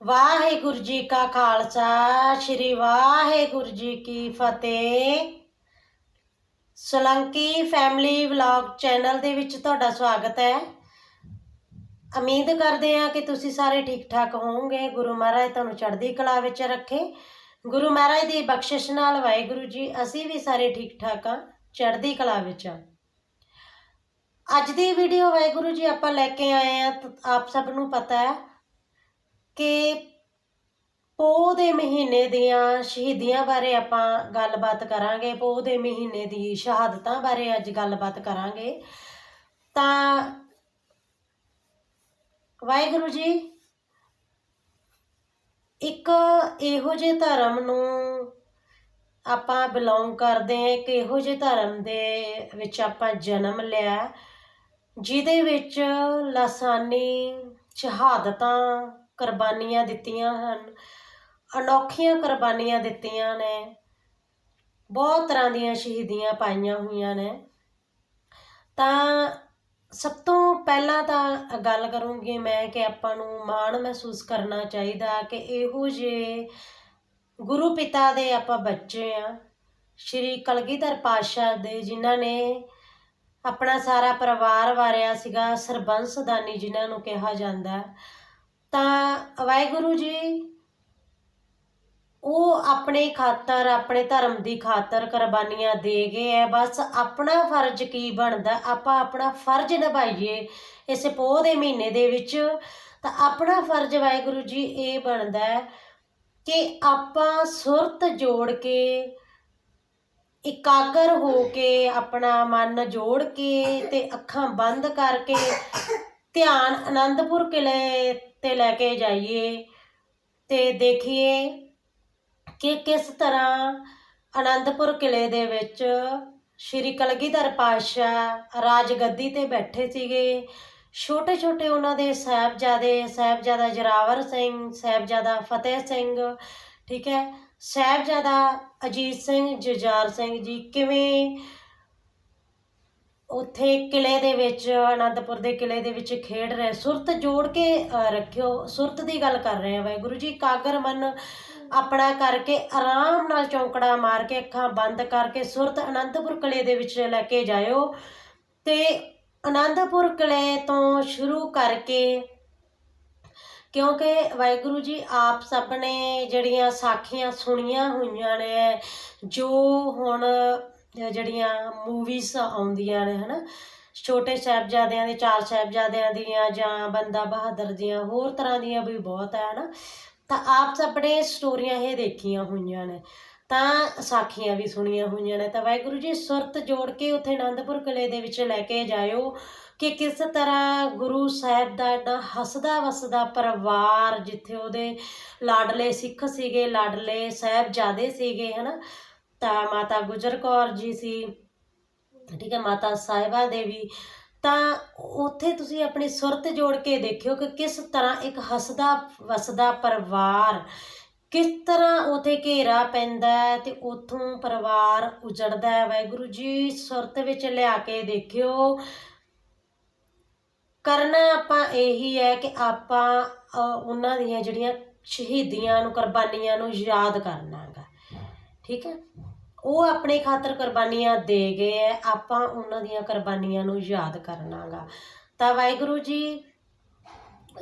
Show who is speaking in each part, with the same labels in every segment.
Speaker 1: ਵਾਹਿਗੁਰੂ ਜੀ ਕਾ ਖਾਲਸਾ, ਸ੍ਰੀ ਵਾਹਿਗੁਰੂ ਜੀ ਕੀ ਫਤਿਹ। Solanki family vlog channel ਦੇ ਵਿੱਚ ਤੁਹਾਡਾ ਸਵਾਗਤ ਹੈ। ਉਮੀਦ ਕਰਦੇ ਹਾਂ ਕਿ ਤੁਸੀਂ ਸਾਰੇ ਠੀਕ ਠਾਕ ਹੋਵੋਗੇ। ਗੁਰੂ ਮਹਾਰਾਜ ਤੁਹਾਨੂੰ ਚੜ੍ਹਦੀ ਕਲਾ ਵਿੱਚ ਰੱਖੇ। ਗੁਰੂ ਮਹਾਰਾਜ ਦੀ ਬਖਸ਼ਿਸ਼ ਨਾਲ ਵਾਹਿਗੁਰੂ ਜੀ, ਅਸੀਂ ਵੀ ਸਾਰੇ ਠੀਕ ਠਾਕ ਹਾਂ, ਚੜ੍ਹਦੀ ਕਲਾ ਵਿੱਚ ਹਾਂ। ਅੱਜ ਦੀ ਵੀਡੀਓ ਵਾਹਿਗੁਰੂ ਜੀ ਆਪਾਂ ਲੈ ਕੇ ਆਏ ਆ ਆਪ ਸਭ ਨੂੰ ਪਤਾ ਹੈ ਕਿ ਪੋਹ ਦੇ ਮਹੀਨੇ ਦੀਆਂ ਸ਼ਹੀਦੀਆਂ ਬਾਰੇ ਆਪਾਂ ਗੱਲਬਾਤ ਕਰਾਂਗੇ, ਪੋਹ ਦੇ ਮਹੀਨੇ ਦੀ ਸ਼ਹਾਦਤਾਂ ਬਾਰੇ ਅੱਜ ਗੱਲਬਾਤ ਕਰਾਂਗੇ। ਤਾਂ ਵਾਹਿਗੁਰੂ ਜੀ, ਇੱਕ ਇਹੋ ਜਿਹੇ ਧਰਮ ਨੂੰ ਆਪਾਂ ਬਿਲੋਂਗ ਕਰਦੇ ਹਾਂ ਕਿ ਇਹੋ ਜਿਹੇ ਧਰਮ ਦੇ ਵਿੱਚ ਆਪਾਂ ਜਨਮ ਲਿਆ, ਜਿਹਦੇ ਵਿੱਚ ਲਾਸਾਨੀ ਸ਼ਹਾਦਤਾਂ ਕੁਰਬਾਨੀਆਂ ਦਿੱਤੀਆਂ ਹਨ। ਅਨੋਖੀਆਂ ਕੁਰਬਾਨੀਆਂ ਦਿੱਤੀਆਂ ਨੇ। ਬਹੁਤ ਤਰ੍ਹਾਂ ਦੀਆਂ ਸ਼ਹੀਦੀਆਂ ਪਾਈਆਂ ਹੋਈਆਂ ਨੇ। ਤਾਂ ਸਭ ਤੋਂ ਪਹਿਲਾਂ ਤਾਂ ਗੱਲ ਕਰੂੰਗੀ ਮੈਂ ਕਿ ਆਪਾਂ ਨੂੰ ਮਾਣ ਮਹਿਸੂਸ ਕਰਨਾ ਚਾਹੀਦਾ ਕਿ ਇਹੋ ਜਿਹੇ ਗੁਰੂ ਪਿਤਾ ਦੇ ਆਪਾਂ ਬੱਚੇ ਆ। ਸ਼੍ਰੀ ਕਲਗੀਧਰ ਪਾਤਸ਼ਾਹ ਦੇ ਜਿਨ੍ਹਾਂ ਨੇ ਆਪਣਾ ਸਾਰਾ ਪਰਿਵਾਰ ਵਾਰਿਆ ਸੀਗਾ ਸਰਬੰਸਦਾਨੀ ਜਿਨ੍ਹਾਂ ਨੂੰ ਕਿਹਾ ਜਾਂਦਾ। ਹੈ। ਤਾਂ ਵਾਹਿਗੁਰੂ ਜੀ, ਉਹ ਆਪਣੇ ਖਾਤਰ, ਆਪਣੇ ਧਰਮ ਦੀ ਖਾਤਰ ਕੁਰਬਾਨੀਆਂ ਦੇ ਗਏ ਹੈ। ਬਸ ਆਪਣਾ ਫਰਜ਼ ਕੀ ਬਣਦਾ? ਆਪਾਂ ਆਪਣਾ ਫਰਜ਼ ਨਿਭਾਈਏ ਇਸ ਪੋਹ ਦੇ ਮਹੀਨੇ ਦੇ ਵਿੱਚ। ਤਾਂ ਆਪਣਾ ਫਰਜ਼ ਵਾਹਿਗੁਰੂ ਜੀ, ਇਹ ਬਣਦਾ ਹੈ ਕਿ ਆਪਾਂ ਸੁਰਤ ਜੋੜ ਕੇ, ਇਕਾਗਰ ਹੋ ਕੇ, ਆਪਣਾ ਮਨ ਜੋੜ ਕੇ ਤੇ ਅੱਖਾਂ ਬੰਦ ਕਰਕੇ ਧਿਆਨ ਅਨੰਦਪੁਰ ਕਿਲੇ ਤੇ ਲੈ ਕੇ ਜਾਈਏ ਤੇ ਦੇਖੀਏ ਕਿ ਕਿਸ ਤਰ੍ਹਾਂ ਅਨੰਦਪੁਰ ਕਿਲੇ ਦੇ ਵਿੱਚ ਸ਼੍ਰੀ ਕਲਗੀਧਰ ਪਾਤਸ਼ਾਹ ਰਾਜਗੱਦੀ ਤੇ ਬੈਠੇ ਸੀਗੇ। ਛੋਟੇ ਛੋਟੇ ਉਹਨਾਂ ਦੇ ਸਾਹਿਬਜ਼ਾਦੇ, ਸਾਹਿਬਜ਼ਾਦਾ ਜਰਾਵਰ ਸਿੰਘ, ਸਾਹਿਬਜ਼ਾਦਾ ਫਤਿਹ ਸਿੰਘ, ਠੀਕ ਹੈ, ਸਾਹਿਬਜ਼ਾਦਾ ਅਜੀਤ ਸਿੰਘ ਜੁਝਾਰ ਸਿੰਘ ਜੀ ਕਿਵੇਂ ਉੱਥੇ ਕਿਲੇ ਦੇ ਵਿੱਚ, ਅਨੰਦਪੁਰ ਦੇ ਕਿਲੇ ਦੇ ਵਿੱਚ ਖੇਡ ਰਹੇ, ਸੁਰਤ ਜੋੜ ਕੇ ਰੱਖਿਓ। ਸੁਰਤ ਦੀ ਗੱਲ ਕਰ ਰਹੇ ਆ ਵਾਹਿਗੁਰੂ ਜੀ। ਕਾਗਰ ਮਨ ਆਪਣਾ ਕਰਕੇ ਆਰਾਮ ਨਾਲ ਚੌਂਕੜਾ ਮਾਰ ਕੇ ਅੱਖਾਂ ਬੰਦ ਕਰਕੇ ਸੁਰਤ ਅਨੰਦਪੁਰ ਕਿਲੇ ਦੇ ਵਿੱਚ ਲੈ ਕੇ ਜਾਇਓ। ਤੇ ਅਨੰਦਪੁਰ ਕਿਲੇ ਤੋਂ ਸ਼ੁਰੂ ਕਰਕੇ, ਕਿਉਂਕਿ ਵਾਹਿਗੁਰੂ ਜੀ ਆਪ ਸਭ ਨੇ ਜਿਹੜੀਆਂ ਸਾਖੀਆਂ ਸੁਣੀਆਂ ਹੋਈਆਂ ਨੇ, ਜੋ ਹੁਣ ਜਿਹੜੀਆਂ ਮੂਵੀਜ਼ ਆਉਂਦੀਆਂ ਨੇ, ਹਨਾ? ਛੋਟੇ ਸਾਹਿਬਜ਼ਾਦਿਆਂ ਦੇ, ਚਾਰ ਸਾਹਿਬਜ਼ਾਦਿਆਂ ਦੀਆਂ ਜਾਂ ਬੰਦਾ ਬਹਾਦਰ ਦੀਆਂ, ਹੋਰ ਤਰ੍ਹਾਂ ਦੀਆਂ ਵੀ ਬਹੁਤ ਹੈ, ਹਨਾ? ਤਾਂ ਆਪ ਸਭ ਨੇ ਸਟੋਰੀਆਂ ਇਹ ਦੇਖੀਆਂ ਹੋਈਆਂ ਨੇ। ਤਾਂ ਸਾਖੀਆਂ ਵੀ ਸੁਣੀਆਂ ਹੋਈਆਂ ਨੇ। ਤਾਂ ਵਾਹਿਗੁਰੂ ਜੀ, ਸੁਰਤ ਜੋੜ ਕੇ ਉੱਥੇ ਆਨੰਦਪੁਰ ਕਿਲੇ ਦੇ ਵਿੱਚ ਲੈ ਕੇ ਜਾਇਓ ਕਿ ਕਿਸ ਤਰ੍ਹਾਂ ਗੁਰੂ ਸਾਹਿਬ ਦਾ ਇੰਨਾ ਹੱਸਦਾ ਵਸਦਾ ਪਰਿਵਾਰ ਜਿੱਥੇ ਉਹਦੇ ਲਾਡਲੇ ਸਿੱਖ ਸੀਗੇ, ਲਾਡਲੇ ਸਾਹਿਬਜ਼ਾਦੇ ਸੀਗੇ, ਹਨਾ? ਤਾਂ ਮਾਤਾ ਗੁਜਰ ਕੌਰ ਜੀ ਸੀ, ਠੀਕ ਹੈ, ਮਾਤਾ ਸਾਹਿਬਾ ਦੇਵੀ। ਤਾਂ ਉੱਥੇ ਤੁਸੀਂ ਆਪਣੀ ਸੁਰਤ ਜੋੜ ਕੇ ਦੇਖਿਓ ਕਿ ਕਿਸ ਤਰ੍ਹਾਂ ਇੱਕ ਹੱਸਦਾ, ਵਸਦਾ ਪਰਿਵਾਰ ਕਿਸ ਤਰ੍ਹਾਂ ਉਥੇ ਘੇਰਾ ਪੈਂਦਾ ਹੈ ਤੇ ਉਥੋਂ ਪਰਿਵਾਰ ਉਜੜਦਾ ਹੈ। ਵਾਹਿਗੁਰੂ ਜੀ, ਸੁਰਤ ਵਿੱਚ ਲਿਆ ਕੇ ਦੇਖਿਓ। ਕਰਨਾ ਆਪਾਂ ਇਹੀ ਹੈ ਕਿ ਆਪਾਂ ਉਹਨਾਂ ਦੀਆਂ ਜਿਹੜੀਆਂ ਸ਼ਹੀਦੀਆਂ ਨੂੰ, ਕੁਰਬਾਨੀਆਂ ਨੂੰ ਯਾਦ ਕਰਨਾ ਹੈਗਾ। ਠੀਕ ਹੈ? ਉਹ ਆਪਣੇ ਖਾਤਰ ਕੁਰਬਾਨੀਆਂ ਦੇ ਗਏ ਹੈ ਆਪਾਂ ਉਹਨਾਂ ਦੀਆਂ ਕੁਰਬਾਨੀਆਂ ਨੂੰ ਯਾਦ ਕਰਨਾਗਾ। ਤਾਂ ਵਾਹਿਗੁਰੂ ਜੀ,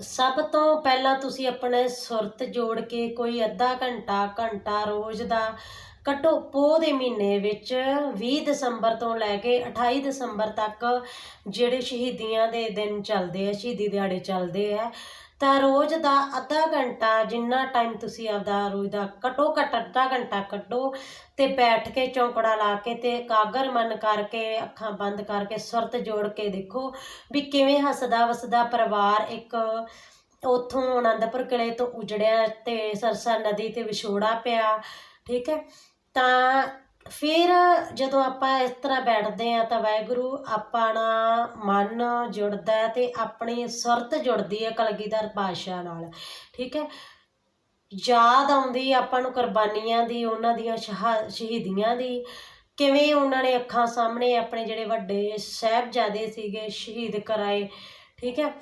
Speaker 1: ਸਭ ਤੋਂ ਪਹਿਲਾਂ ਤੁਸੀਂ ਆਪਣੇ ਸੁਰਤ ਜੋੜ ਕੇ ਕੋਈ ਅੱਧਾ ਘੰਟਾ ਘੰਟਾ ਰੋਜ਼ ਦਾ ਘੱਟੋ ਪੋਹ ਦੇ ਮਹੀਨੇ ਵਿੱਚ 20 ਦਸੰਬਰ ਤੋਂ ਲੈ ਕੇ 28 ਦਸੰਬਰ ਤੱਕ ਜਿਹੜੇ ਸ਼ਹੀਦੀਆਂ ਦੇ ਦਿਨ ਚੱਲਦੇ ਆ ਸ਼ਹੀਦੀ ਦਿਹਾੜੇ ਚੱਲਦੇ ਆ ਤਾਂ ਰੋਜ਼ ਦਾ ਅੱਧਾ ਘੰਟਾ ਜਿੰਨਾ ਟਾਈਮ ਤੁਸੀਂ ਆਪਦਾ ਰੋਜ਼ ਦਾ ਘਟੋ ਘੱਟ ਅੱਧਾ ਘੰਟਾ ਕੱਢੋ ਤੇ ਬੈਠ ਕੇ ਚੌਂਕੜਾ ਲਾ ਕੇ ਤੇ ਕਾਗਰ ਮਨ ਕਰਕੇ, ਅੱਖਾਂ ਬੰਦ ਕਰਕੇ, ਸੁਰਤ ਜੋੜ ਕੇ ਦੇਖੋ ਵੀ ਕਿਵੇਂ ਹੱਸਦਾ ਵਸਦਾ ਪਰਿਵਾਰ ਇੱਕ ਉਥੋਂ ਆਨੰਦਪੁਰ ਕਿਲੇ ਤੋਂ ਉਜੜਿਆ ਤੇ ਸਰਸਾ ਨਦੀ ਤੇ ਵਿਛੋੜਾ ਪਿਆ, ਠੀਕ ਹੈ? ਤਾਂ ਫਿਰ ਜਦੋਂ ਆਪਾਂ ਇਸ ਤਰ੍ਹਾਂ ਬੈਠਦੇ ਆ ਤਾਂ ਵਾਹਿਗੁਰੂ ਆਪਣਾ ਮਨ ਜੁੜਦਾ ਹੈ ਤੇ ਆਪਣੀ ਸੁਰਤ ਜੁੜਦੀ ਹੈ ਕਲਗੀਧਰ ਪਾਤਸ਼ਾਹ ਨਾਲ, ਠੀਕ ਹੈ? ਯਾਦ ਆਉਂਦੀ ਆਪਾਂ ਨੂੰ ਕੁਰਬਾਨੀਆਂ ਦੀ, ਉਹਨਾਂ ਦੀਆਂ ਸ਼ਹਾ- ਸ਼ਹੀਦੀਆਂ ਦੀ, ਕਿਵੇਂ ਉਹਨਾਂ ਨੇ ਅੱਖਾਂ ਸਾਹਮਣੇ ਆਪਣੇ ਜਿਹੜੇ ਵੱਡੇ ਸਾਹਿਬਜ਼ਾਦੇ ਸੀਗੇ ਸ਼ਹੀਦ ਕਰਾਏ, ਠੀਕ ਹੈ?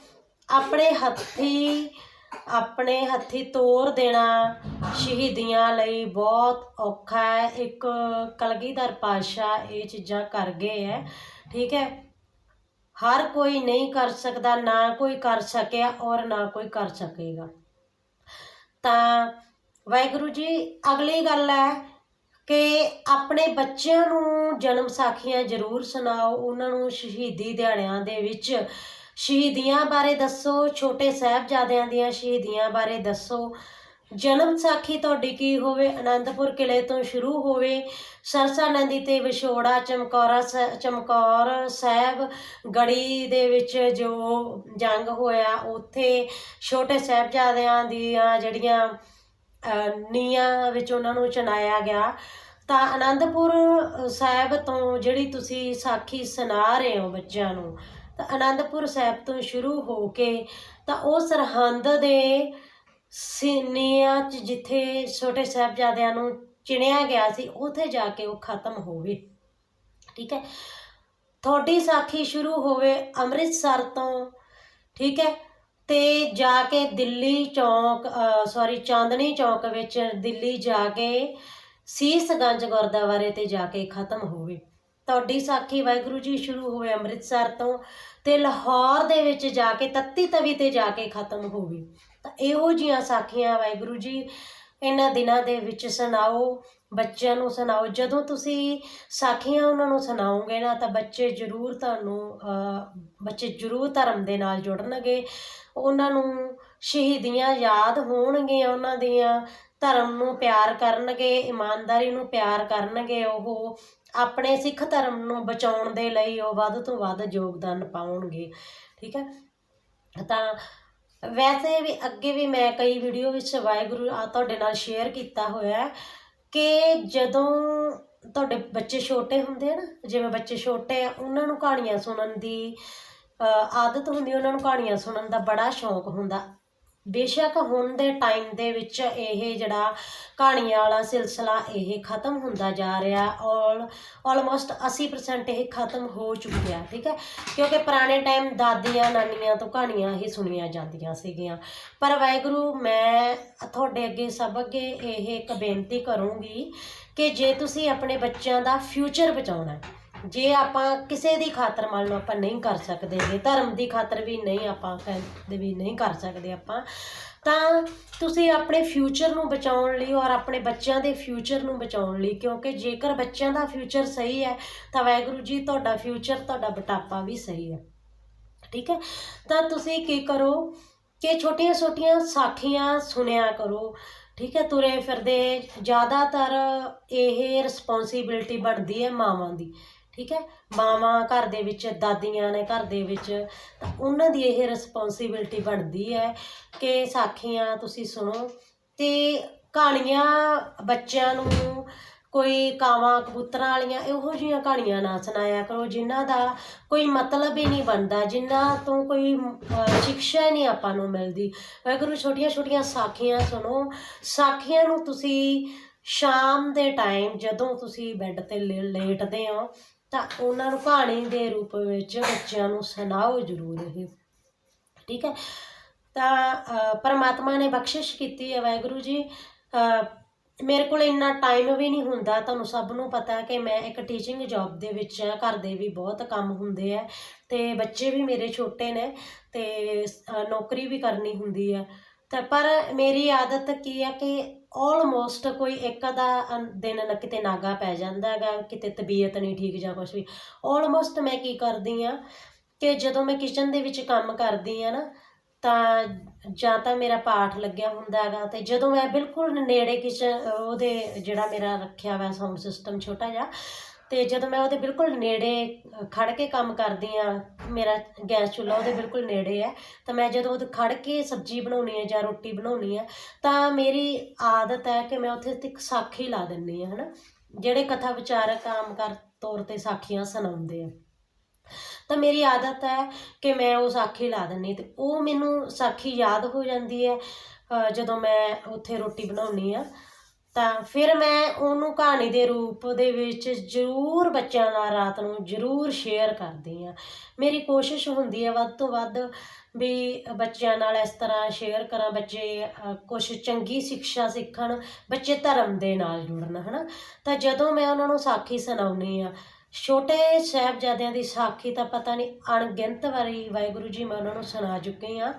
Speaker 1: ਆਪਣੇ ਹੱਥੀ ਆਪਣੇ ਹੱਥੀ ਤੋਰ ਦੇਣਾ ਸ਼ਹੀਦੀਆਂ ਲਈ ਬਹੁਤ ਔਖਾ ਹੈ। ਇੱਕ ਕਲਗੀਧਰ ਪਾਤਸ਼ਾਹ ਇਹ ਚੀਜ਼ਾਂ ਕਰ ਗਏ ਹੈ, ਠੀਕ ਹੈ। ਹਰ ਕੋਈ ਨਹੀਂ ਕਰ ਸਕਦਾ, ਨਾ ਕੋਈ ਕਰ ਸਕਿਆ ਔਰ ਨਾ ਕੋਈ ਕਰ ਸਕੇਗਾ। ਤਾਂ ਵਾਹਿਗੁਰੂ ਜੀ, ਅਗਲੀ ਗੱਲ ਹੈ ਕਿ ਆਪਣੇ ਬੱਚਿਆਂ ਨੂੰ ਜਨਮ ਸਾਖੀਆਂ ਜ਼ਰੂਰ ਸੁਣਾਓ। ਉਹਨਾਂ ਨੂੰ ਸ਼ਹੀਦੀ ਦਿਹਾੜਿਆਂ ਦੇ ਵਿੱਚ ਸ਼ਹੀਦੀਆਂ ਬਾਰੇ ਦੱਸੋ ਛੋਟੇ ਸਾਹਿਬਜ਼ਾਦਿਆਂ ਦੀਆਂ ਸ਼ਹੀਦੀਆਂ ਬਾਰੇ ਦੱਸੋ। ਜਨਮ ਸਾਖੀ ਤੁਹਾਡੀ ਕੀ ਹੋਵੇ? ਆਨੰਦਪੁਰ ਕਿਲੇ ਤੋਂ ਸ਼ੁਰੂ ਹੋਵੇ। ਸਰਸਾ ਨਦੀ ਤੇ ਵਿਛੋੜਾ ਚਮਕੌਰਾ ਸ- ਚਮਕੌਰ ਸਾਹਿਬ ਗੜੀ ਦੇ ਵਿੱਚ ਜੋ ਜੰਗ ਹੋਇਆ ਉੱਥੇ ਛੋਟੇ ਸਾਹਿਬਜ਼ਾਦਿਆਂ ਦੀਆਂ ਜਿਹੜੀਆਂ ਅਹ, ਨੀਹਾਂ ਵਿੱਚ ਉਹਨਾਂ ਨੂੰ ਚਨਾਇਆ ਗਿਆ। ਤਾਂ ਆਨੰਦਪੁਰ ਸਾਹਿਬ ਤੋਂ ਜਿਹੜੀ ਤੁਸੀਂ ਸਾਖੀ ਸੁਣਾ ਰਹੇ ਹੋ ਬੱਚਿਆਂ ਨੂੰ ਤਾਂ ਅਨੰਦਪੁਰ ਸਾਹਿਬ ਤੋਂ ਸ਼ੁਰੂ ਹੋ ਕੇ ਤਾਂ ਉਹ ਸਰਹੰਦ ਦੇ ਸੀਨੀਆਂ 'ਚ ਜਿੱਥੇ ਛੋਟੇ ਸਾਹਿਬਜ਼ਾਦਿਆਂ ਨੂੰ ਚਿਣਿਆ ਗਿਆ ਸੀ, ਉੱਥੇ ਜਾ ਕੇ ਉਹ ਖਤਮ ਹੋਵੇ। ਠੀਕ ਹੈ? ਤੁਹਾਡੀ ਸਾਖੀ ਸ਼ੁਰੂ ਹੋਵੇ ਅੰਮ੍ਰਿਤਸਰ ਤੋਂ, ਠੀਕ ਹੈ? ਤੇ ਜਾ ਕੇ ਦਿੱਲੀ ਚੌਂਕ ਸੌਰੀ ਚਾਂਦਨੀ ਚੌਂਕ ਵਿੱਚ ਦਿੱਲੀ ਜਾ ਕੇ ਸੀਸਗੰਜ ਗੁਰਦੁਆਰੇ ਤੇ ਜਾ ਕੇ ਖਤਮ ਹੋਵੇ। ਤੁਹਾਡੀ ਸਾਖੀ ਵਾਹਿਗੁਰੂ ਜੀ ਸ਼ੁਰੂ ਹੋਵੇ ਅੰਮ੍ਰਿਤਸਰ ਤੋਂ ਤੇ ਲਾਹੌਰ ਦੇ ਵਿੱਚ ਜਾ ਕੇ ਤੱਤੀ ਤਵੀ ਤੇ ਜਾ ਕੇ ਖਤਮ ਹੋਵੇ ਤਾਂ ਇਹੋ ਜੀਆਂ ਸਾਖੀਆਂ ਵਾਹਿਗੁਰੂ ਜੀ ਇਹਨਾਂ ਦਿਨਾਂ ਦੇ ਵਿੱਚ ਸੁਣਾਓ, ਬੱਚਿਆਂ ਨੂੰ ਸੁਣਾਓ। ਜਦੋਂ ਤੁਸੀਂ ਸਾਖੀਆਂ ਉਹਨਾਂ ਨੂੰ ਸੁਣਾਓਗੇ ਨਾ, ਤਾਂ ਬੱਚੇ ਜ਼ਰੂਰ ਤੁਹਾਨੂੰ ਬੱਚੇ ਜ਼ਰੂਰ ਧਰਮ ਦੇ ਨਾਲ ਜੁੜਨਗੇ। ਉਹਨਾਂ ਨੂੰ ਸ਼ਹੀਦੀਆਂ ਯਾਦ ਹੋਣਗੀਆਂ, ਉਹਨਾਂ ਦੀਆਂ ਧਰਮ ਨੂੰ ਪਿਆਰ ਕਰਨਗੇ, ਇਮਾਨਦਾਰੀ ਨੂੰ ਪਿਆਰ ਕਰਨਗੇ, ਉਹ ਆਪਣੇ ਸਿੱਖ ਧਰਮ ਨੂੰ ਬਚਾਉਣ ਦੇ ਲਈ ਉਹ ਵੱਧ ਤੋਂ ਵੱਧ ਯੋਗਦਾਨ ਪਾਉਣਗੇ, ਠੀਕ ਹੈ? ਤਾਂ ਵੈਸੇ ਵੀ ਅੱਗੇ ਵੀ ਮੈਂ ਕਈ ਵੀਡੀਓ ਵਿੱਚ ਵਾਹਿਗੁਰੂ ਆ ਤੁਹਾਡੇ ਨਾਲ ਸ਼ੇਅਰ ਕੀਤਾ ਹੋਇਆ ਕਿ ਜਦੋਂ ਤੁਹਾਡੇ ਬੱਚੇ ਛੋਟੇ ਹੁੰਦੇ ਆ ਨਾ, ਜਿਵੇਂ ਬੱਚੇ ਛੋਟੇ ਆ, ਉਹਨਾਂ ਨੂੰ ਕਹਾਣੀਆਂ ਸੁਣਨ ਦੀ ਆਦਤ ਹੁੰਦੀ, ਉਹਨਾਂ ਨੂੰ ਕਹਾਣੀਆਂ ਸੁਣਨ ਦਾ ਬੜਾ ਸ਼ੌਂਕ ਹੁੰਦਾ। ਬੇਸ਼ੱਕ ਹੁਣ ਦੇ ਟਾਈਮ ਦੇ ਵਿੱਚ ਇਹ ਜਿਹੜਾ ਕਹਾਣੀਆਂ ਵਾਲਾ ਸਿਲਸਿਲਾ ਇਹ ਖਤਮ ਹੁੰਦਾ ਜਾ ਰਿਹਾ। ਔਰ ਆਲਮੋਸਟ 80% ਇਹ ਖਤਮ ਹੋ ਚੁੱਕਿਆ ਠੀਕ ਹੈ? ਕਿਉਂਕਿ ਪੁਰਾਣੇ ਟਾਈਮ ਦਾਦੀਆਂ ਨਾਨੀਆਂ ਤੋਂ ਕਹਾਣੀਆਂ ਹੀ ਸੁਣੀਆਂ ਜਾਂਦੀਆਂ ਸੀਗੀਆਂ। ਪਰ ਵਾਹਿਗੁਰੂ ਮੈਂ ਤੁਹਾਡੇ ਅੱਗੇ ਸਭ ਅੱਗੇ ਇਹ ਇੱਕ ਬੇਨਤੀ ਕਰੂੰਗੀ ਕਿ ਜੇ ਤੁਸੀਂ ਆਪਣੇ ਬੱਚਿਆਂ ਦਾ ਫਿਊਚਰ ਬਚਾਉਣਾ ਹੈ, ਜੇ ਆਪਾਂ ਕਿਸੇ ਦੀ ਖਾਤਰ ਮੰਨ ਲਓ ਆਪਾਂ ਨਹੀਂ ਕਰ ਸਕਦੇ, ਜੇ ਧਰਮ ਦੀ ਖਾਤਰ ਵੀ ਨਹੀਂ ਆਪਾਂ ਕਹਿੰਦੇ ਵੀ ਨਹੀਂ ਕਰ ਸਕਦੇ ਆਪਾਂ, ਤਾਂ ਤੁਸੀਂ ਆਪਣੇ ਫਿਊਚਰ ਨੂੰ ਬਚਾਉਣ ਲਈ ਔਰ ਆਪਣੇ ਬੱਚਿਆਂ ਦੇ ਫਿਊਚਰ ਨੂੰ ਬਚਾਉਣ ਲਈ, ਕਿਉਂਕਿ ਜੇਕਰ ਬੱਚਿਆਂ ਦਾ ਫਿਊਚਰ ਸਹੀ ਹੈ, ਤਾਂ ਵਾਹਿਗੁਰੂ ਜੀ ਤੁਹਾਡਾ ਫਿਊਚਰ ਤੁਹਾਡਾ ਬਟਾਪਾ ਵੀ ਸਹੀ ਹੈ। ਠੀਕ ਹੈ? ਤਾਂ ਤੁਸੀਂ ਕੀ ਕਰੋ? ਕਿ ਛੋਟੀਆਂ-ਛੋਟੀਆਂ ਸਾਖੀਆਂ ਸੁਣਿਆ ਕਰੋ। ਠੀਕ ਹੈ? ਤੁਰੇ ਫਿਰਦੇ, ਜ਼ਿਆਦਾਤਰ ਇਹ ਰਿਸਪੌਂਸਿਬਿਲਟੀ ਬਣਦੀ ਹੈ ਮਾਵਾਂ ਦੀ। ਠੀਕ ਹੈ? ਮਾਵਾਂ ਘਰ ਦੇ ਵਿੱਚ ਦਾਦੀਆਂ ਨੇ ਘਰ ਦੇ ਵਿੱਚ ਤਾਂ ਉਹਨਾਂ ਦੀ ਇਹ ਰਿਸਪੌਂਸਿਬਿਲਟੀ ਬਣਦੀ ਹੈ ਕਿ ਸਾਖੀਆਂ ਤੁਸੀਂ ਸੁਣੋ ਤੇ ਕਹਾਣੀਆਂ ਬੱਚਿਆਂ ਨੂੰ ਕੋਈ ਕਾਵਾਂ ਕਬੂਤਰਾਂ ਵਾਲੀਆਂ ਇਹੋ ਜਿਹੀਆਂ ਕਹਾਣੀਆਂ ਨਾ ਸੁਣਾਇਆ ਕਰੋ ਜਿਨ੍ਹਾਂ ਦਾ ਕੋਈ ਮਤਲਬ ਹੀ ਨਹੀਂ ਬਣਦਾ ਜਿਨ੍ਹਾਂ ਤੋਂ ਕੋਈ ਅਹ, ਸਿੱਖਿਆ ਹੀ ਨਹੀਂ ਆਪਾਂ ਨੂੰ ਮਿਲਦੀ। ਵਾਹਿਗੁਰੂ ਛੋਟੀਆਂ ਛੋਟੀਆਂ ਸਾਖੀਆਂ ਸੁਣੋ ਸਾਖੀਆਂ ਨੂੰ ਤੁਸੀਂ ਸ਼ਾਮ ਦੇ ਟਾਈਮ ਜਦੋਂ ਤੁਸੀਂ ਬੈੱਡ ਤੇ ਲੇ- ਲੇਟਦੇ ਹੋ ਤਾਂ ਉਹਨਾਂ ਨੂੰ ਕਹਾਣੀ ਦੇ ਰੂਪ ਵਿੱਚ ਬੱਚਿਆਂ ਨੂੰ ਸੁਣਾਓ ਜ਼ਰੂਰ ਇਹ ਠੀਕ ਹੈ? ਤਾਂ ਪਰਮਾਤਮਾ ਨੇ ਬਖਸ਼ਿਸ਼ ਕੀਤੀ ਹੈ ਵਾਹਿਗੁਰੂ ਜੀ। ਮੇਰੇ ਕੋਲ ਇੰਨਾ ਟਾਈਮ ਵੀ ਨਹੀਂ ਹੁੰਦਾ। ਤੁਹਾਨੂੰ ਸਭ ਨੂੰ ਪਤਾ ਕਿ ਮੈਂ ਇੱਕ ਟੀਚਿੰਗ ਜੌਬ ਦੇ ਵਿੱਚ ਹਾਂ। ਘਰ ਦੇ ਵੀ ਬਹੁਤ ਕੰਮ ਹੁੰਦੇ ਆ ਤੇ ਬੱਚੇ ਵੀ ਮੇਰੇ ਛੋਟੇ ਨੇ ਤੇ ਨੌਕਰੀ ਵੀ ਕਰਨੀ ਹੁੰਦੀ ਹੈ। ਤਾਂ, ਪਰ ਮੇਰੀ ਆਦਤ ਕੀ ਹੈ ਕਿ ਆਲਮੋਸਟ ਕੋਈ ਇੱਕ ਦਾ ਦਿਨ ਨਾ ਕਿਤੇ ਨਾਗਾ ਪੈ ਜਾਂਦਾ ਹੈਗਾ, ਕਿਤੇ ਤਬੀਅਤ ਨਹੀਂ ਠੀਕ ਜਾਂ ਕੁਝ ਵੀ। ਆਲਮੋਸਟ ਮੈਂ ਕੀ ਕਰਦੀ ਆ ਕਿ ਜਦੋਂ ਮੈਂ ਕਿਚਨ ਦੇ ਵਿੱਚ ਕੰਮ ਕਰਦੀ ਆ ਨਾ, ਤਾਂ ਜਾਂ ਤਾਂ ਮੇਰਾ ਪਾਠ ਲੱਗਿਆ ਹੁੰਦਾ ਹੈਗਾ ਤੇ ਜਦੋਂ ਮੈਂ ਬਿਲਕੁਲ ਨੇੜੇ ਕਿਚਨ ਉਹਦੇ ਜਿਹੜਾ ਮੇਰਾ ਰੱਖਿਆ ਹੋਇਆ ਸਾਊਂਡ ਸਿਸਟਮ ਛੋਟਾ ਜਿਹਾ ਤੇ ਜਦੋਂ ਮੈਂ ਉਹਦੇ ਬਿਲਕੁਲ ਨੇੜੇ ਅ, ਖੜ ਕੇ ਕੰਮ ਕਰਦੀ ਆ ਮੇਰਾ ਗੈਸ ਚੁੱਲ੍ਹਾ ਉਹਦੇ ਬਿਲਕੁਲ ਨੇੜੇ ਹੈ ਤਾਂ ਮੈਂ ਜਦੋਂ ਉਹਦੇ ਖੜ ਕੇ ਸਬਜ਼ੀ ਬਣਾਉਣੀ ਹੈ ਜਾਂ ਰੋਟੀ ਬਣਾਉਣੀ ਹੈ ਤਾਂ ਮੇਰੀ ਆਦਤ ਹੈ ਕਿ ਮੈਂ ਉੱਥੇ ਇੱਕ ਸਾਖੀ ਲਾ ਦਿੰਨੀ ਆ ਹਨਾ? ਜਿਹੜੇ ਕਥਾ ਵਿਚਾਰਕ ਆਮ ਕਰ ਤੌਰ ਤੇ ਸਾਖੀਆਂ ਸੁਣਾਉਂਦੇ ਆ। ਤਾਂ ਮੇਰੀ ਆਦਤ ਹੈ ਕਿ ਮੈਂ ਉਹ ਸਾਖੀ ਲਾ ਦਿੰਨੀ ਤੇ ਉਹ ਮੈਨੂੰ ਸਾਖੀ ਯਾਦ ਹੋ ਜਾਂਦੀ ਹੈ ਜਦੋਂ ਮੈਂ ਉੱਥੇ ਰੋਟੀ ਬਣਾਉਣੀ ਆ। ਤਾਂ ਫਿਰ ਮੈਂ ਉਹਨੂੰ ਕਹਾਣੀ ਦੇ ਰੂਪ ਦੇ ਵਿੱਚ ਜ਼ਰੂਰ ਬੱਚਿਆਂ ਨਾਲ ਰਾਤ ਨੂੰ ਜ਼ਰੂਰ ਸ਼ੇਅਰ ਕਰਦੀ ਆ ਮੇਰੀ ਕੋਸ਼ਿਸ਼ ਹੁੰਦੀ ਹੈ ਵੱਧ ਤੋਂ ਵੱਧ ਵੀ ਬੱਚਿਆਂ ਨਾਲ ਇਸ ਤਰ੍ਹਾਂ ਸ਼ੇਅਰ ਕਰਾਂ, ਬੱਚੇ ਕੁਝ ਚੰਗੀ ਸਿੱਖਿਆ ਸਿੱਖਣ, ਬੱਚੇ ਧਰਮ ਦੇ ਨਾਲ ਜੁੜਨ, ਹਨਾ? ਤਾਂ ਜਦੋਂ ਮੈਂ ਉਹਨਾਂ ਨੂੰ ਸਾਖੀ ਸੁਣਾਉਣੀ ਆ ਛੋਟੇ ਸਾਹਿਬਜ਼ਾਦਿਆਂ ਦੀ ਸਾਖੀ ਤਾਂ ਪਤਾ ਨਹੀਂ ਅਣਗਿਣਤ ਵਾਰੀ ਵਾਹਿਗੁਰੂ ਜੀ ਮੈਂ ਉਹਨਾਂ ਨੂੰ ਸੁਣਾ ਚੁੱਕੀ ਆ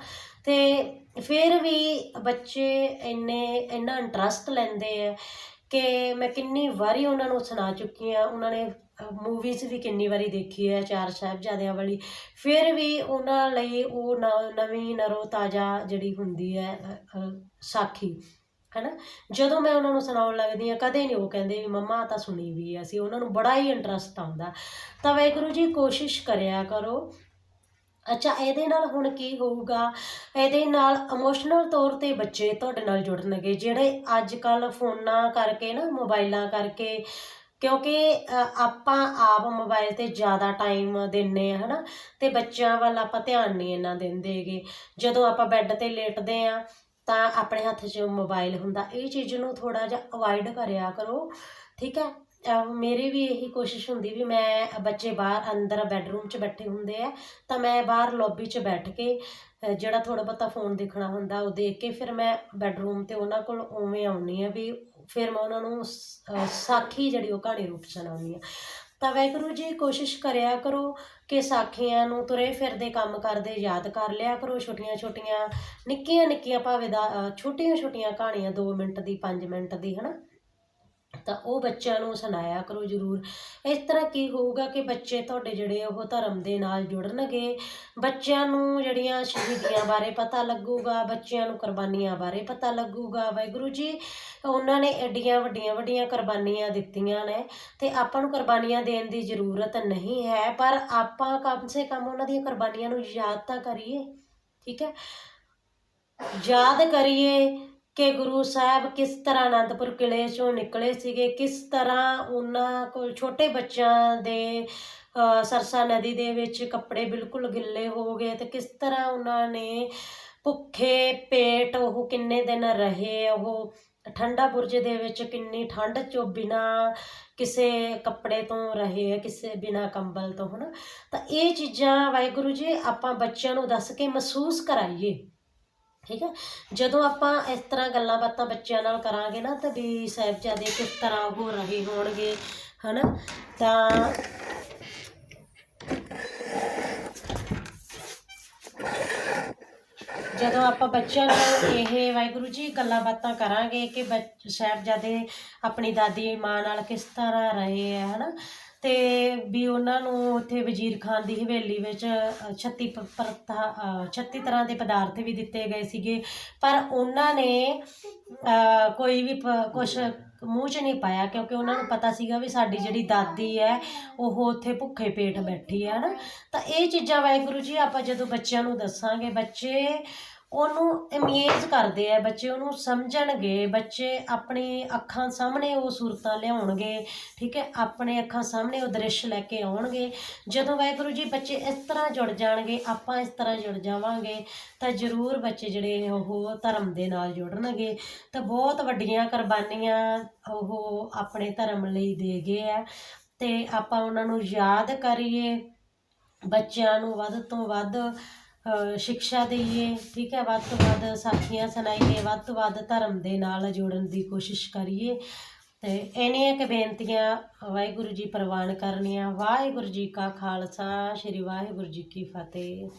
Speaker 1: ਅਤੇ ਫਿਰ ਵੀ ਬੱਚੇ ਇੰਨੇ ਇੰਨਾ ਇੰਟਰਸਟ ਲੈਂਦੇ ਆ ਕਿ ਮੈਂ ਕਿੰਨੀ ਵਾਰੀ ਉਹਨਾਂ ਨੂੰ ਸੁਣਾ ਚੁੱਕੀ ਹਾਂ। ਉਹਨਾਂ ਨੇ ਮੂਵੀਜ਼ ਵੀ ਕਿੰਨੀ ਵਾਰੀ ਦੇਖੀ ਹੈ ਚਾਰ ਸਾਹਿਬਜ਼ਾਦਿਆਂ ਵਾਲੀ। ਫਿਰ ਵੀ ਉਹਨਾਂ ਲਈ ਉਹ ਨ- ਨਵੀਂ ਨਰੋ ਤਾਜ਼ਾ ਜਿਹੜੀ ਹੁੰਦੀ ਹੈ ਅ, ਅ, ਸਾਖੀ ਹੈਨਾ? ਜਦੋਂ ਮੈਂ ਉਹਨਾਂ ਨੂੰ ਸੁਣਾਉਣ ਲੱਗਦੀ ਹਾਂ ਕਦੇ ਨਹੀਂ ਉਹ ਕਹਿੰਦੇ ਵੀ ਮੰਮਾ ਤਾਂ ਸੁਣੀ ਵੀ ਹੈ। ਅਸੀਂ ਉਹਨਾਂ ਨੂੰ ਬੜਾ ਹੀ ਇੰਟਰਸਟ ਆਉਂਦਾ। ਤਾਂ ਵਾਹਿਗੁਰੂ ਜੀ ਕੋਸ਼ਿਸ਼ ਕਰਿਆ ਕਰੋ ਅੱਛਾ, ਇਹਦੇ ਨਾਲ ਹੁਣ ਕੀ ਹੋਊਗਾ? ਇਹਦੇ ਨਾਲ ਇਮੋਸ਼ਨਲ ਤੌਰ ਤੇ ਬੱਚੇ ਤੁਹਾਡੇ ਨਾਲ ਜੁੜਨਗੇ, ਜਿਹੜੇ ਅੱਜ ਕੱਲ ਫੋਨਾਂ ਕਰਕੇ ਨਾ, ਮੋਬਾਈਲਾਂ ਕਰਕੇ, ਕਿਉਂਕਿ ਆਪਾਂ ਆਪ ਮੋਬਾਈਲ ਤੇ ਜ਼ਿਆਦਾ ਟਾਈਮ ਦਿੰਨੇ ਆ, ਹਨਾ? ਤੇ ਬੱਚਿਆਂ ਵੱਲ ਆਪਾਂ ਧਿਆਨ ਨਹੀਂ ਇੰਨਾ ਦਿੰਦੇਗੇ ਜਦੋਂ ਆਪਾਂ ਬੈੱਡ ਤੇ ਲੇਟਦੇ ਆ, ਤਾਂ ਆਪਣੇ ਹੱਥ 'ਚ ਮੋਬਾਈਲ ਹੁੰਦਾ। ਇਹ ਚੀਜ਼ ਨੂੰ ਥੋੜਾ ਜਿਹਾ ਅਵੋਇਡ ਕਰਿਆ ਕਰੋ, ਠੀਕ ਹੈ? ਮੇਰੀ ਵੀ ਇਹੀ ਕੋਸ਼ਿਸ਼ ਹੁੰਦੀ ਵੀ ਮੈਂ ਬੱਚੇ ਬਾਹਰ ਅੰਦਰ ਬੈੱਡਰੂਮ 'ਚ ਬੈਠੇ ਹੁੰਦੇ ਆ, ਤਾਂ ਮੈਂ ਬਾਹਰ ਲੌਬੀ 'ਚ ਬੈਠ ਕੇ ਜਿਹੜਾ ਥੋੜਾ ਬਹੁਤਾ ਫੋਨ ਦੇਖਣਾ ਹੁੰਦਾ ਉਹ ਦੇਖ ਕੇ ਫਿਰ ਮੈਂ ਬੈੱਡਰੂਮ ਤੇ ਉਹਨਾਂ ਕੋਲ ਉਵੇਂ ਆਉਣੀ ਆ ਵੀ ਫਿਰ ਮੈਂ ਉਹਨਾਂ ਨੂੰ ਸਾਖੀ ਜਿਹੜੀ ਉਹ ਕਹਾਣੀ ਰੂਪ ਸੁਣਾਉਣੀ ਆ ਤਾਂ ਵਾਹਿਗੁਰੂ ਜੀ ਕੋਸ਼ਿਸ਼ ਕਰਿਆ ਕਰੋ ਕਿ ਸਾਖੀਆਂ ਨੂੰ ਤੁਰੇ ਫਿਰਦੇ ਕੰਮ ਕਰਦੇ ਯਾਦ ਕਰ ਲਿਆ ਕਰੋ, ਛੋਟੀਆਂ ਛੋਟੀਆਂ ਨਿੱਕੀਆਂ ਨਿੱਕੀਆਂ ਭਾਵੇਂ ਦਾ ਛੋਟੀਆਂ ਛੋਟੀਆਂ ਕਹਾਣੀਆਂ 2 ਮਿੰਟ ਦੀ 5 ਮਿੰਟ ਦੀ, ਹਨਾ? ਤਾਂ ਉਹ ਬੱਚਿਆਂ ਨੂੰ ਸੁਣਾਇਆ ਕਰੋ ਜ਼ਰੂਰ। ਇਸ ਤਰ੍ਹਾਂ ਕੀ ਹੋਊਗਾ ਕਿ ਬੱਚੇ ਤੁਹਾਡੇ ਜਿਹੜੇ ਉਹ ਧਰਮ ਦੇ ਨਾਲ ਜੁੜਨਗੇ। ਬੱਚਿਆਂ ਨੂੰ ਜਿਹੜੀਆਂ ਸ਼ਹੀਦੀਆਂ ਬਾਰੇ ਪਤਾ ਲੱਗੂਗਾ, ਬੱਚਿਆਂ ਨੂੰ ਕੁਰਬਾਨੀਆਂ ਬਾਰੇ ਪਤਾ ਲੱਗੂਗਾ। ਵਾਹਿਗੁਰੂ ਜੀ, ਉਹਨਾਂ ਨੇ ਐਡੀਆਂ ਵੱਡੀਆਂ ਵੱਡੀਆਂ ਕੁਰਬਾਨੀਆਂ ਦਿੱਤੀਆਂ ਨੇ ਤੇ ਆਪਾਂ ਨੂੰ ਕੁਰਬਾਨੀਆਂ ਦੇਣ ਦੀ ਜ਼ਰੂਰਤ ਨਹੀਂ ਹੈ, ਪਰ ਆਪਾਂ ਕਮ ਸੇ ਕਮ ਉਹਨਾਂ ਦੀਆਂ ਕੁਰਬਾਨੀਆਂ ਨੂੰ ਯਾਦ ਤਾਂ ਕਰੀਏ, ਠੀਕ ਹੈ? ਯਾਦ ਕਰੀਏ ਕਿ ਗੁਰੂ ਸਾਹਿਬ ਕਿਸ ਤਰ੍ਹਾਂ ਅਨੰਦਪੁਰ ਕਿਲੇ ਚੋਂ ਨਿਕਲੇ ਸੀਗੇ, ਕਿਸ ਤਰ੍ਹਾਂ ਉਹਨਾਂ ਕੋਲ ਛੋਟੇ ਬੱਚਿਆਂ ਦੇ ਸਰਸਾ ਨਦੀ ਦੇ ਵਿੱਚ ਕੱਪੜੇ ਬਿਲਕੁਲ ਗਿੱਲੇ ਹੋ ਗਏ ਤੇ ਕਿਸ ਤਰ੍ਹਾਂ ਉਹਨਾਂ ਨੇ ਭੁੱਖੇ ਪੇਟ ਉਹ ਕਿੰਨੇ ਦਿਨ ਰਹੇ, ਉਹ ਠੰਡਾ ਬੁਰਜ ਦੇ ਵਿੱਚ ਕਿੰਨੀ ਠੰਡ ਚੋਂ ਬਿਨਾ ਕਿਸੇ ਕੱਪੜੇ ਤੋਂ ਰਹੇ ਕਿਸੇ ਬਿਨਾ ਕੰਬਲ ਤੋਂ, ਹਨਾ? ਤਾਂ ਇਹ ਚੀਜ਼ਾਂ ਵਾਹਿਗੁਰੂ ਜੀ, ਆਪਾਂ ਬੱਚਿਆਂ ਨੂੰ ਦੱਸ ਕੇ ਮਹਿਸੂਸ ਕਰਾਈਏ। ਠੀਕ ਹੈ? ਜਦੋਂ ਆਪਾਂ ਇਸ ਤਰ੍ਹਾਂ ਗੱਲਾਂ ਬਾਤਾਂ ਬੱਚਿਆਂ ਨਾਲ ਕਰਾਂਗੇ ਨਾ, ਤਾਂ ਵੀ ਸਾਹਿਬਜ਼ਾਦੇ ਕਿਸ ਤਰ੍ਹਾਂ ਉਹ ਰਹੇ ਹੋਣਗੇ, ਹਨਾ? ਤਾਂ ਜਦੋਂ ਆਪਾਂ ਬੱਚਿਆਂ ਨਾਲ ਇਹ ਵਾਹਿਗੁਰੂ ਜੀ ਗੱਲਾਂ ਬਾਤਾਂ ਕਰਾਂਗੇ ਕਿ ਬੱਚ- ਸਾਹਿਬਜ਼ਾਦੇ ਆਪਣੀ ਦਾਦੀ ਮਾਂ ਨਾਲ ਕਿਸ ਤਰ੍ਹਾਂ ਰਹੇ ਹੈ, ਹਨਾ? ਤੇ ਵੀ ਉਹਨਾਂ ਨੂੰ ਉੱਥੇ ਵਜ਼ੀਰ ਖਾਨ ਦੀ ਹਵੇਲੀ ਵਿੱਚ ਅ, 36 ਪ- ਪਰਤਾ ਅ, 36 ਤਰ੍ਹਾਂ ਦੇ ਪਦਾਰਥ ਵੀ ਦਿੱਤੇ ਗਏ ਸੀਗੇ। ਪਰ ਉਹਨਾਂ ਨੇ ਕੋਈ ਵੀ ਕੁਝ ਮੂੰਹ 'ਚ ਨਹੀਂ ਪਾਇਆ ਕਿਉਂਕਿ ਉਹਨਾਂ ਨੂੰ ਪਤਾ ਸੀਗਾ ਵੀ ਸਾਡੀ ਜਿਹੜੀ ਦਾਦੀ ਹੈ ਉਹ ਉੱਥੇ ਭੁੱਖੇ ਪੇਟ ਬੈਠੀ ਹੈ ਨਾ ਤਾਂ ਇਹ ਚੀਜ਼ਾਂ ਵਾਹਿਗੁਰੂ ਜੀ ਆਪਾਂ ਜਦੋਂ ਬੱਚਿਆਂ ਨੂੰ ਦੱਸਾਂਗੇ ਬੱਚੇ ਉਹਨੂੰ ਇਮੇਜ ਕਰਦੇ ਆ, ਬੱਚੇ ਉਹਨੂੰ ਸਮਝਣਗੇ, ਬੱਚੇ ਆਪਣੀ ਅੱਖਾਂ ਸਾਹਮਣੇ ਉਹ ਸੂਰਤਾਂ ਲਿਆਉਣਗੇ, ਠੀਕ ਹੈ, ਆਪਣੇ ਅੱਖਾਂ ਸਾਹਮਣੇ ਉਹ ਦ੍ਰਿਸ਼ ਲੈ ਕੇ ਆਉਣਗੇ। ਜਦੋਂ ਵਾਹਿਗੁਰੂ ਜੀ ਬੱਚੇ ਇਸ ਤਰ੍ਹਾਂ ਜੁੜ ਜਾਣਗੇ, ਆਪਾਂ ਇਸ ਤਰ੍ਹਾਂ ਜੁੜ ਜਾਵਾਂਗੇ, ਤਾਂ ਜ਼ਰੂਰ ਬੱਚੇ ਜਿਹੜੇ ਉਹ ਧਰਮ ਦੇ ਨਾਲ ਜੁੜਨਗੇ। ਤਾਂ ਬਹੁਤ ਵੱਡੀਆਂ ਕੁਰਬਾਨੀਆਂ ਉਹ ਆਪਣੇ ਧਰਮ ਲਈ ਦੇ ਗਏ ਆ। ਤੇ ਆਪਾਂ ਉਹਨਾਂ ਨੂੰ ਯਾਦ ਕਰੀਏ, ਬੱਚਿਆਂ ਨੂੰ ਵੱਧ ਤੋਂ ਵੱਧ ਸ਼ਿਕਸ਼ਾ ਸਿੱਖਿਆ ਦਈਏ, ਠੀਕ ਹੈ, ਵੱਧ ਤੋਂ ਵੱਧ ਸਾਖੀਆਂ ਸੁਣਾਈਏ, ਵੱਧ ਤੋਂ ਵੱਧ ਧਰਮ ਦੇ ਨਾਲ ਜੋੜਨ ਦੀ ਕੋਸ਼ਿਸ਼ ਕਰੀਏ। ਤੇ ਇਹਨੀਆਂ ਕਿ ਬੇਨਤੀਆਂ ਵਾਹਿਗੁਰੂ ਜੀ ਪ੍ਰਵਾਨ ਕਰਨੀਆਂ। ਵਾਹਿਗੁਰੂ ਜੀ ਕਾ ਖਾਲਸਾ, ਸ੍ਰੀ ਵਾਹਿਗੁਰੂ ਜੀ ਕੀ ਫਤਿਹ।